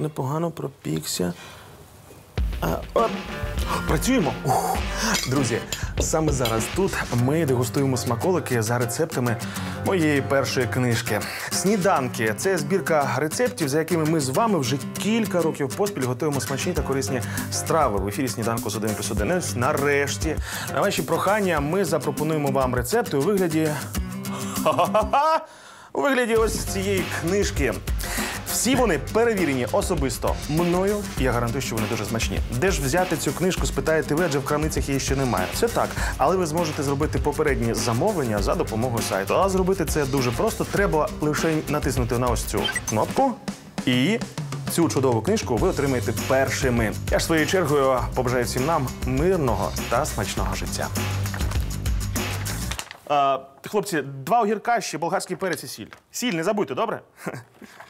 непогано пропікся. А, оп. Працюємо. Ух. Друзі, саме зараз тут ми дегустуємо смаколики за рецептами моєї першої книжки. Сніданки це збірка рецептів, за якими ми з вами вже кілька років поспіль готуємо смачні та корисні страви в ефірі сніданку з 1 плюс 1. Ось Нарешті, на ваші прохання, ми запропонуємо вам рецепти у вигляді. Ха-ха-ха! У вигляді ось цієї книжки. Всі вони перевірені особисто мною. Я гарантую, що вони дуже смачні. Де ж взяти цю книжку, спитаєте ви, адже в крамницях її ще немає. Це так, але ви зможете зробити попередні замовлення за допомогою сайту. А зробити це дуже просто. Треба лише натиснути на ось цю кнопку і. Цю чудову книжку ви отримаєте першими. Я ж своєю чергою побажаю всім нам мирного та смачного життя. А, хлопці, два огірка, ще болгарський перець і сіль. Сіль, не забудьте, добре?